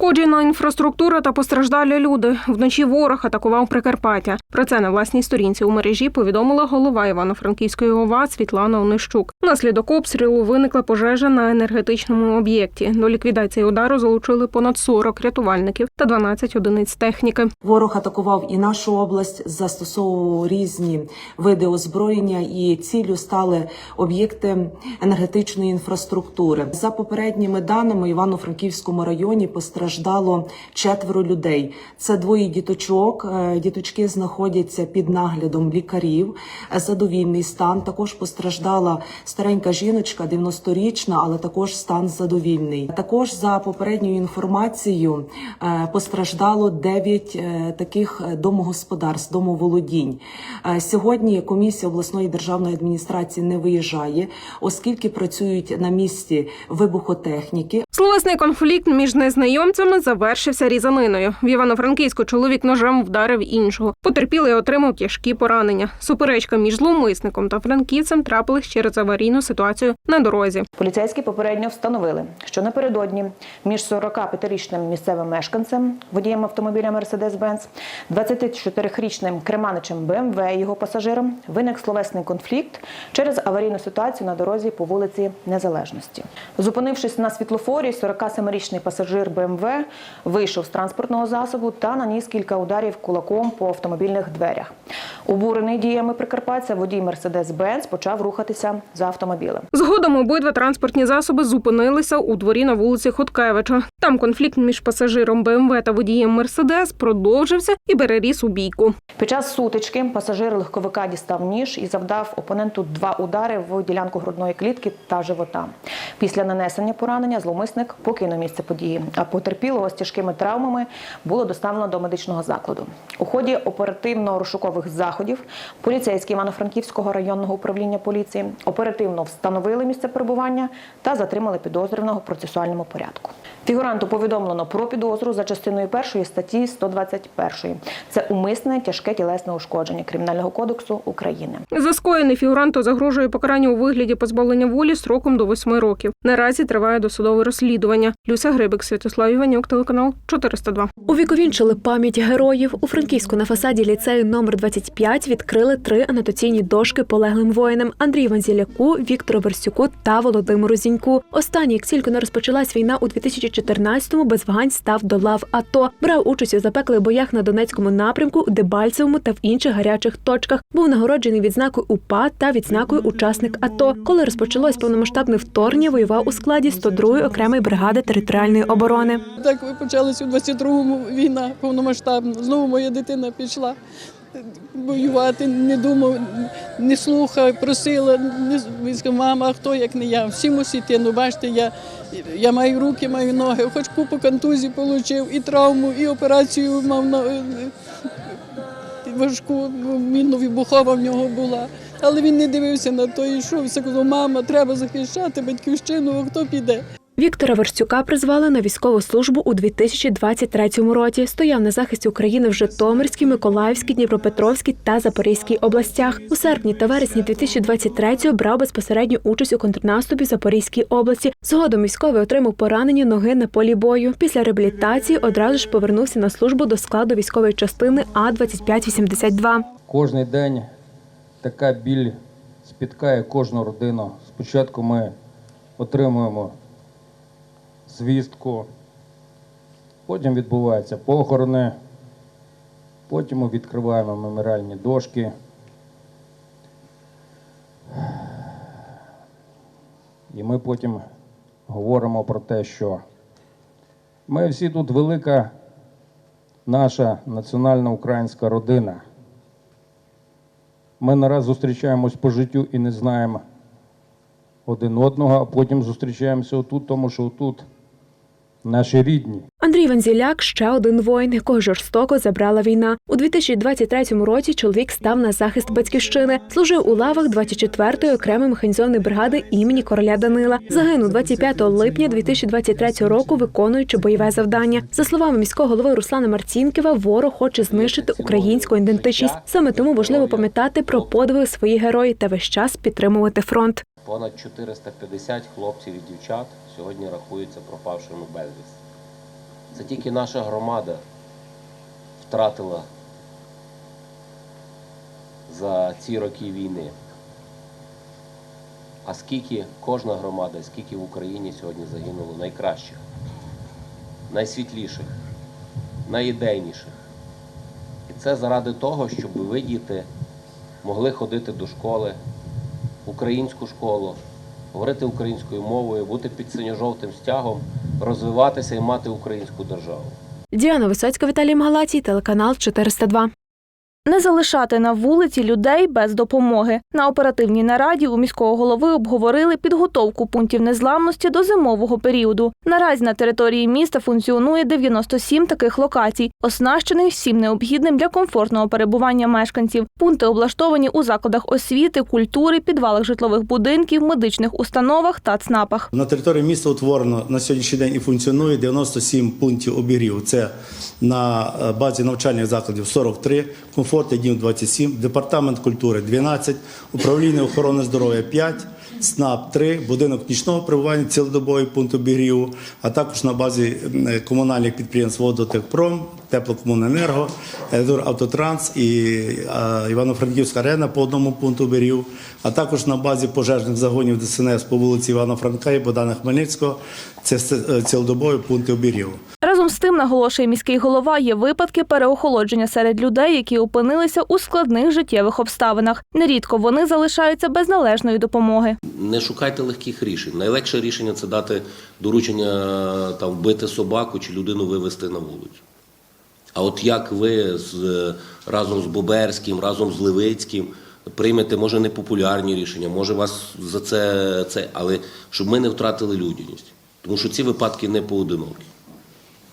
Пошкоджена інфраструктура та постраждалі люди. Вночі ворог атакував Прикарпаття. Про це на власній сторінці у мережі повідомила голова Івано-Франківської ОВА Світлана Онищук. Внаслідок обстрілу виникла пожежа на енергетичному об'єкті. До ліквідації удару залучили понад 40 рятувальників та 12 одиниць техніки. Ворог атакував і нашу область, застосовував різні види озброєння, і ціллю стали об'єкти енергетичної інфраструктури. За попередніми даними, Івано-Франківському районі постраждало четверо людей. Це двоє діточок. Е, Діточки знаходяться під наглядом лікарів. Задовільний стан. Також постраждала старенька жіночка, 90-річна, але також стан задовільний. Також за попередньою інформацією е, постраждало 9 е, таких домогосподарств, домоволодінь. Е, Сьогодні комісія обласної державної адміністрації не виїжджає, оскільки працюють на місці вибухотехніки. Словесний конфлікт між незнайомцями завершився різаниною. В Івано-Франківську чоловік ножем вдарив іншого. Потерпілий отримав тяжкі поранення. Суперечка між зловмисником та франківцем трапилась через аварійну ситуацію на дорозі. Поліцейські попередньо встановили, що напередодні між 45-річним місцевим мешканцем, водієм автомобіля Mercedes-Benz, 24-річним Креманичем БМВ і його пасажиром виник словесний конфлікт через аварійну ситуацію на дорозі по вулиці Незалежності. Зупинившись на світлофорі, 47-річний пасажир БМВ вийшов з транспортного засобу та наніс кілька ударів кулаком по автомобільних дверях. Обурений діями Прикарпаття, водій Mercedes-Benz почав рухатися за автомобілем. Згодом обидва транспортні засоби зупинилися у дворі на вулиці Хоткевича. Там конфлікт між пасажиром БМВ та водієм Мерседес продовжився і переріс у бійку. Під час сутички пасажир легковика дістав ніж і завдав опоненту два удари в ділянку грудної клітки та живота. Після нанесення поранення зловмисник покинув місце події, а потерпілого з тяжкими травмами було доставлено до медичного закладу. У ході оперативно-розшукових заходів поліцейські Івано-Франківського районного управління поліції оперативно встановили місце перебування та затримали підозрюваного в процесуальному порядку. Фігуранту повідомлено про підозру за частиною першої статті 121. Це умисне тяжке тілесне ушкодження Кримінального кодексу України. За скоєне фігуранту загрожує покарання у вигляді позбавлення волі строком до восьми років. Наразі триває досудове розслідування. Люся Грибик, Святослав Іванюк, телеканал 402. Увіковінчили пам'ять героїв. У Франківську на фасаді ліцею номер 25 відкрили три анотаційні дошки полеглим воїнам Андрію Ванзіляку, Віктору Верстюку та Володимиру Зіньку. Останній, як тільки не розпочалась війна у 2014-му, без вагань став до лав АТО. Брав участь у запеклих боях на Донецькому напрямку, Дебальцевому та в інших гарячих точках. Був нагороджений відзнакою УПА та відзнакою учасник АТО. Коли розпочалось повномасштабне вторгнення, воював у складі 102-ї окремої бригади територіальної оборони. Так ви почалась у 22-му війна повномасштабна. Знову моя дитина пішла воювати, не думав, не слухав, просила. Не, сказав, мама, а хто як не я? Всі мусить йти. Ну бачите, я, я маю руки, маю ноги, хоч купу контузій отримав, і травму, і операцію мав на е, важку, ну, мінно-вибухова в нього була. Але він не дивився на то, і йшов. Все казав, мама, треба захищати батьківщину, а хто піде? Віктора Верстюка призвали на військову службу у 2023 році. Стояв на захисті України в Житомирській, Миколаївській, Дніпропетровській та Запорізькій областях. У серпні та вересні 2023-го брав безпосередню участь у контрнаступі в Запорізькій області. Згодом військовий отримав поранені ноги на полі бою. Після реабілітації одразу ж повернувся на службу до складу військової частини А 2582 Кожний день така біль спіткає кожну родину. Спочатку ми отримуємо звістку, потім відбуваються похорони, потім відкриваємо меморіальні дошки. І ми потім говоримо про те, що ми всі тут велика наша національна українська родина. Ми нараз зустрічаємось по життю і не знаємо один одного, а потім зустрічаємося отут, тому що отут наші рідні. Андрій Ванзіляк ще один воїн, якого жорстоко забрала війна. У 2023 році чоловік став на захист батьківщини, служив у лавах 24-ї окремої механізованої бригади імені короля Данила. Загинув 25 липня 2023 року, виконуючи бойове завдання. За словами міського голови Руслана Марцінківа, ворог хоче знищити українську ідентичність. Саме тому важливо пам'ятати про подвиги своїх героїв та весь час підтримувати фронт. Понад 450 хлопців і дівчат сьогодні рахуються пропавшими безвісти. Це тільки наша громада втратила за ці роки війни. А скільки кожна громада, скільки в Україні сьогодні загинуло найкращих, найсвітліших, найідейніших. І це заради того, щоб ви, діти, могли ходити до школи, українську школу, говорити українською мовою, бути під синьо-жовтим стягом, розвиватися і мати українську державу. Діана Висоцька, Віталій Магалатій, телеканал 402. Не залишати на вулиці людей без допомоги. На оперативній нараді у міського голови обговорили підготовку пунктів незламності до зимового періоду. Наразі на території міста функціонує 97 таких локацій, оснащених всім необхідним для комфортного перебування мешканців. Пункти облаштовані у закладах освіти, культури, підвалах житлових будинків, медичних установах та ЦНАПах. На території міста утворено на сьогоднішній день і функціонує 97 пунктів обігріву. Це на е, базі навчальних закладів 43, комфорт днів 27, департамент культури 12, управління охорони здоров'я 5, СНАП 3, будинок нічного перебування, цілодобовий пункт обігріву, а також на базі е, комунальних підприємств Водотехпром, Теплокомуненерго, Автотранс і Івано-Франківська арена по одному пункту обігріву, а також на базі пожежних загонів ДСНС по вулиці Івана Франка і Богдана Хмельницького. Це е, цілодобові пункти обігріву. З тим, наголошує міський голова, є випадки переохолодження серед людей, які опинилися у складних життєвих обставинах. Нерідко вони залишаються без належної допомоги. Не шукайте легких рішень. Найлегше рішення це дати доручення там вбити собаку чи людину вивезти на вулицю. А от як ви з, разом з Боберським, разом з Левицьким приймете, може, непопулярні рішення, може вас за це, це, але щоб ми не втратили людяність. Тому що ці випадки не поодинокі.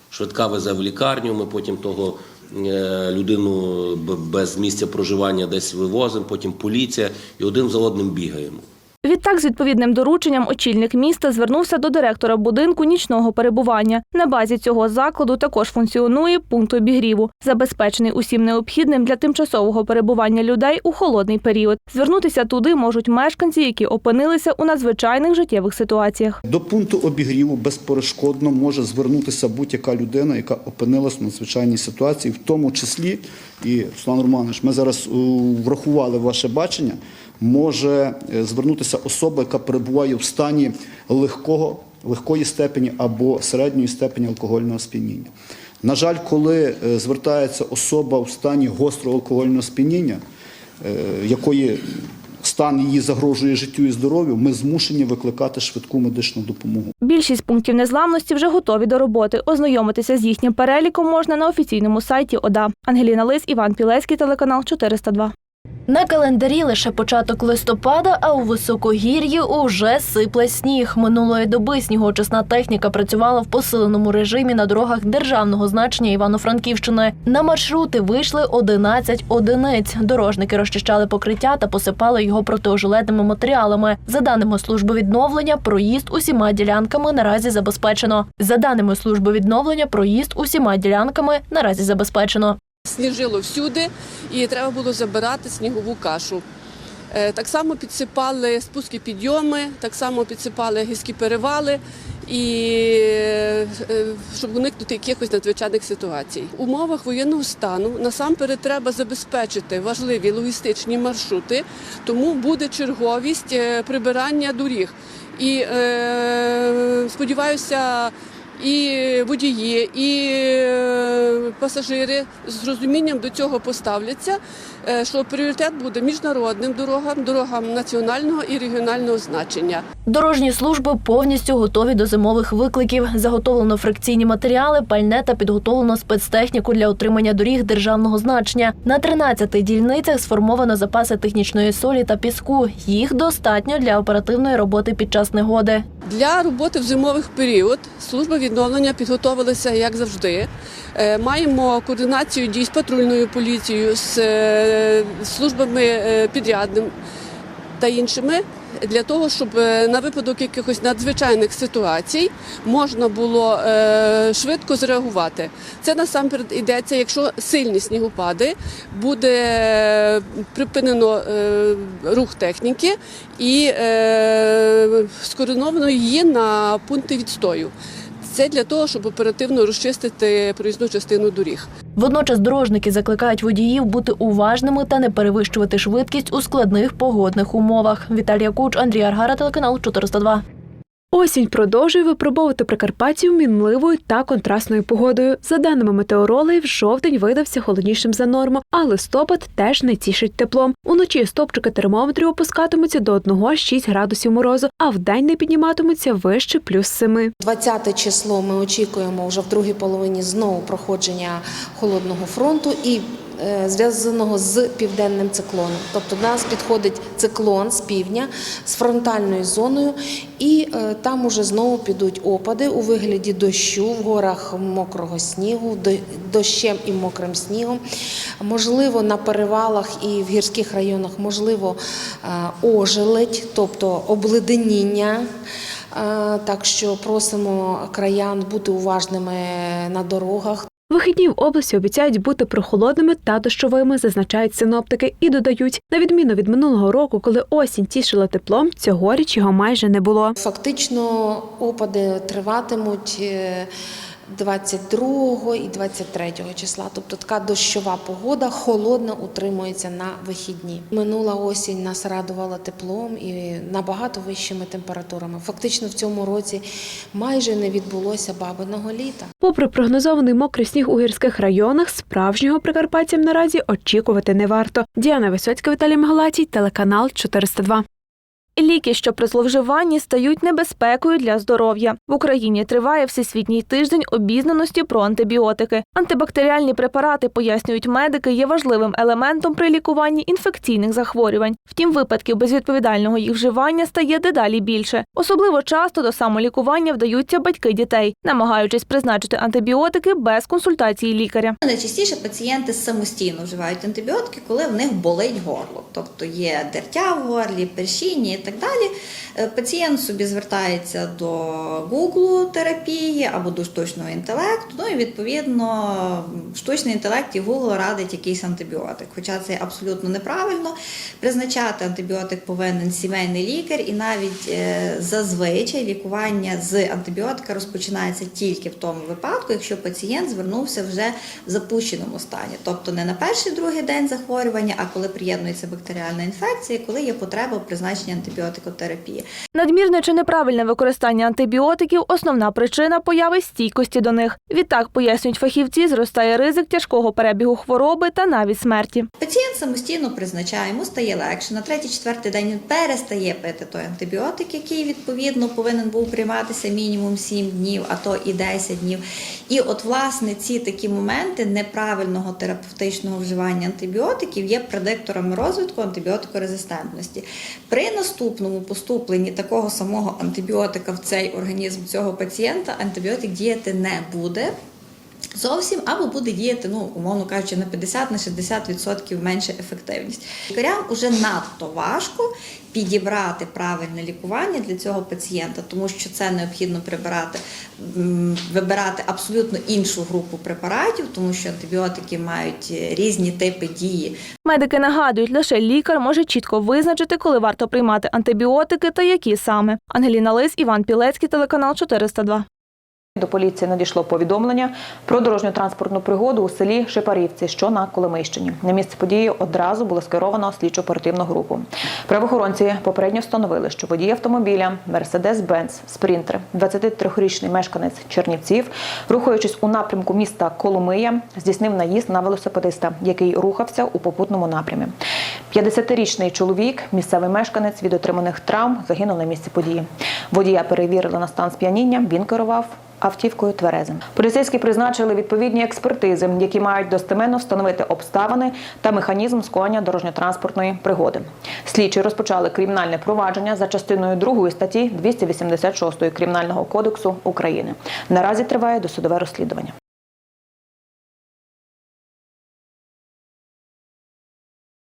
Швидка везе в лікарню, ми потім того е, людину без місця проживання десь вивозимо, потім поліція і один за одним бігаємо. Відтак, з відповідним дорученням, очільник міста звернувся до директора будинку нічного перебування. На базі цього закладу також функціонує пункт обігріву, забезпечений усім необхідним для тимчасового перебування людей у холодний період. Звернутися туди можуть мешканці, які опинилися у надзвичайних життєвих ситуаціях. До пункту обігріву безперешкодно може звернутися будь-яка людина, яка опинилась в надзвичайній ситуації, в тому числі, і Руслан Романович, ми зараз врахували ваше бачення, може е, звернутися особа, яка перебуває в стані легкого, легкої степені або середньої степені алкогольного сп'яніння. На жаль, коли е, звертається особа в стані гострого алкогольного сп'яніння, е, якої стан її загрожує життю і здоров'ю, ми змушені викликати швидку медичну допомогу. Більшість пунктів незламності вже готові до роботи. Ознайомитися з їхнім переліком можна на офіційному сайті ОДА. Ангеліна Лис, Іван Пілецький, телеканал 402. На календарі лише початок листопада, а у високогір'ї уже сипле сніг. Минулої доби снігоочисна техніка працювала в посиленому режимі на дорогах державного значення Івано-Франківщини. На маршрути вийшли 11 одиниць. Дорожники розчищали покриття та посипали його протиожеледними матеріалами. За даними служби відновлення, проїзд усіма ділянками наразі забезпечено. За даними служби відновлення, проїзд усіма ділянками наразі забезпечено. Сніжило всюди, і треба було забирати снігову кашу. Е, Так само підсипали спуски підйоми, так само підсипали гірські перевали, і е, щоб уникнути якихось надзвичайних ситуацій. В умовах воєнного стану насамперед треба забезпечити важливі логістичні маршрути, тому буде черговість е, прибирання доріг. І е, сподіваюся, і водії, і е, пасажири з розумінням до цього поставляться, е, що пріоритет буде міжнародним дорогам, дорогам національного і регіонального значення. Дорожні служби повністю готові до зимових викликів. Заготовлено фрикційні матеріали, пальне та підготовлено спецтехніку для утримання доріг державного значення. На 13 дільницях сформовано запаси технічної солі та піску. Їх достатньо для оперативної роботи під час негоди. Для роботи в зимових період служба відновлення підготовилася як завжди. Е, Маємо координацію дій з патрульною поліцією, з е, службами е, підрядним та іншими. Для того, щоб е, на випадок якихось надзвичайних ситуацій можна було е, швидко зреагувати. Це насамперед йдеться, якщо сильні снігопади, буде е, припинено рух техніки і скоординовано її на пункти відстою. Це для того, щоб оперативно розчистити проїзну частину доріг. Водночас дорожники закликають водіїв бути уважними та не перевищувати швидкість у складних погодних умовах. Віталія Куч, Андрій Аргара, телеканал 402. Осінь продовжує випробовувати Прикарпаттів мінливою та контрастною погодою. За даними метеорологів, жовтень видався холоднішим за норму, а листопад теж не тішить теплом. Уночі стопчики термометрів опускатимуться до 1-6 градусів морозу, а вдень не підніматимуться вище плюс 7. 20 число ми очікуємо вже в другій половині знову проходження холодного фронту і зв'язаного з південним циклоном. Тобто до нас підходить циклон з півдня з фронтальною зоною, і е, там уже знову підуть опади у вигляді дощу в горах мокрого снігу, до- дощем і мокрим снігом. Можливо, на перевалах і в гірських районах можливо е, ожеледь, тобто обледеніння. Е, Так що просимо краян бути уважними на дорогах. Вихідні в області обіцяють бути прохолодними та дощовими, зазначають синоптики, і додають, на відміну від минулого року, коли осінь тішила теплом, цьогоріч його майже не було. Фактично опади триватимуть е, 22 і 23 числа. Тобто така дощова погода, холодна, утримується на вихідні. Минула осінь нас радувала теплом і набагато вищими температурами. Фактично в цьому році майже не відбулося бабиного літа. Попри прогнозований мокрий сніг у гірських районах, справжнього прикарпатцям наразі очікувати не варто. Діана Висоцька, Віталій Мигалатій, телеканал 402. Ліки, що при зловживанні стають небезпекою для здоров'я. В Україні триває всесвітній тиждень обізнаності про антибіотики. Антибактеріальні препарати, пояснюють медики, є важливим елементом при лікуванні інфекційних захворювань. Втім, випадків безвідповідального їх вживання стає дедалі більше. Особливо часто до самолікування вдаються батьки дітей, намагаючись призначити антибіотики без консультації лікаря. Найчастіше пацієнти самостійно вживають антибіотики, коли в них болить горло, тобто є дертя в горлі, першіння так далі. Е, Пацієнт собі звертається до Google терапії або до штучного інтелекту. Ну і відповідно штучний інтелект і Google радить якийсь антибіотик. Хоча це абсолютно неправильно. Призначати антибіотик повинен сімейний лікар, і навіть е, зазвичай лікування з антибіотика розпочинається тільки в тому випадку, якщо пацієнт звернувся вже в запущеному стані, тобто не на перший другий день захворювання, а коли приєднується бактеріальна інфекція, коли є потреба в призначенні антибіотикотерапії. Надмірне чи неправильне використання антибіотиків основна причина появи стійкості до них. Відтак, пояснюють фахівці, зростає ризик тяжкого перебігу хвороби та навіть смерті. Пацієнт самостійно призначає, йому стає легше. На третій-четвертий день він перестає пити той антибіотик, який відповідно повинен був прийматися мінімум 7 днів, а то і 10 днів. І от власне ці такі моменти неправильного терапевтичного вживання антибіотиків є предикторами розвитку антибіотикорезистентності. При наступному поступленні такого самого антибіотика в цей організм цього пацієнта антибіотик діяти не буде. Зовсім або буде діяти, ну умовно кажучи, на 50 на 60% менша ефективність. Лікарям уже надто важко підібрати правильне лікування для цього пацієнта, тому що це необхідно прибирати, вибирати абсолютно іншу групу препаратів, тому що антибіотики мають е, різні типи дії. Медики нагадують, лише лікар може чітко визначити, коли варто приймати антибіотики та які саме. Ангеліна Лис, Іван Пілецький, телеканал 402. До поліції надійшло повідомлення про дорожню транспортну пригоду у селі Шипарівці, що на Коломийщині. На місце події одразу було скеровано слідчо-оперативну групу. Правоохоронці попередньо встановили, що водій автомобіля Mercedes-Benz Sprinter, 23-річний мешканець Чернівців, рухаючись у напрямку міста Коломия, здійснив наїзд на велосипедиста, який рухався у попутному напрямі. 50-річний чоловік, місцевий мешканець від отриманих травм, загинув на місці події. Водія перевірили на стан сп'яніння. Він керував автівкою тверезим. Поліцейські призначили відповідні експертизи, які мають достеменно встановити обставини та механізм скоєння дорожньо-транспортної пригоди. Слідчі розпочали кримінальне провадження за частиною 2 статті 286 Кримінального кодексу України. Наразі триває досудове розслідування.